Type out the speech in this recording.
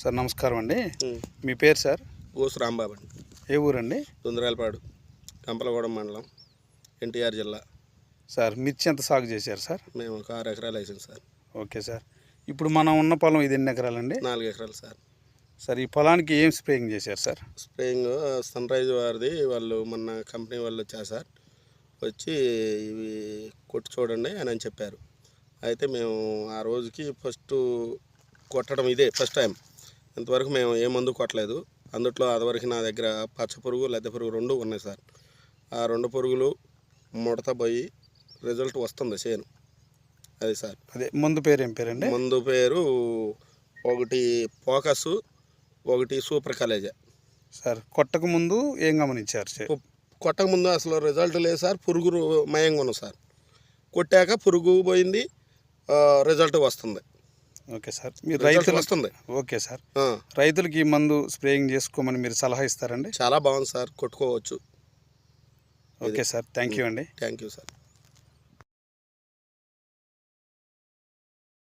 Sir నమస్కారం అండి. మీ పేరు సార్? గోసు రాంబాబు అండి. ఏ ఊరండి? దుందరాలపాడు కంపలగూడెం మండలం ఎన్టీఆర్ జిల్లా. సార్ మిర్చి ఎంత సాగు చేశారు సార్? మేము ఒక ఆరు ఎకరాలు వేసాం సార్. Okay sir. ఇప్పుడు మనం ఉన్న పొలం ఇది ఎన్ని ఎకరాలండి? నాలుగు ఎకరాలు సార్. సార్ ఈ పొలానికి ఏం స్ప్రేయింగ్ చేశారు సార్? స్ప్రేయింగ్ సన్ రైజ్ వారిది వాళ్ళు మొన్న కంపెనీ వాళ్ళు వచ్చారు సార్. వచ్చి ఇవి కొట్టి చూడండి అని అని చెప్పారు. అయితే మేము ఆ రోజుకి ఫస్ట్ కొట్టడం ఇదే ఫస్ట్ టైం. ఇంతవరకు మేము ఏ మందు కొట్టలేదు. అందుట్లో అదివరకు నా దగ్గర పచ్చ పురుగు లద్దె పురుగు రెండు ఉన్నాయి సార్. ఆ రెండు పురుగులు ముడత పోయి రిజల్ట్ వస్తుంది చేను అది సార్. అదే ముందు పేరు ఏం పేరండి? మందు పేరు ఒకటి ఫోకస్ ఒకటి సూపర్ కాలేజా. సార్ కొట్టక ముందు ఏం గమనించారు సార్? కొట్టక ముందు అసలు రిజల్ట్ లేదు సార్. పురుగు మయంగా ఉన్నాం సార్. కొట్టాక పురుగు పోయింది రిజల్ట్ వస్తుంది. Okay sir. మీరు రైతులు వస్తుంది. Okay sir. రైతులకి ఈ మందు స్ప్రేయింగ్ చేసుకోమని మీరు సలహా ఇస్తారండి? చాలా బాగుంది sir. కొట్టుకోవచ్చు. Okay sir. Thank you అండి. Thank you sir.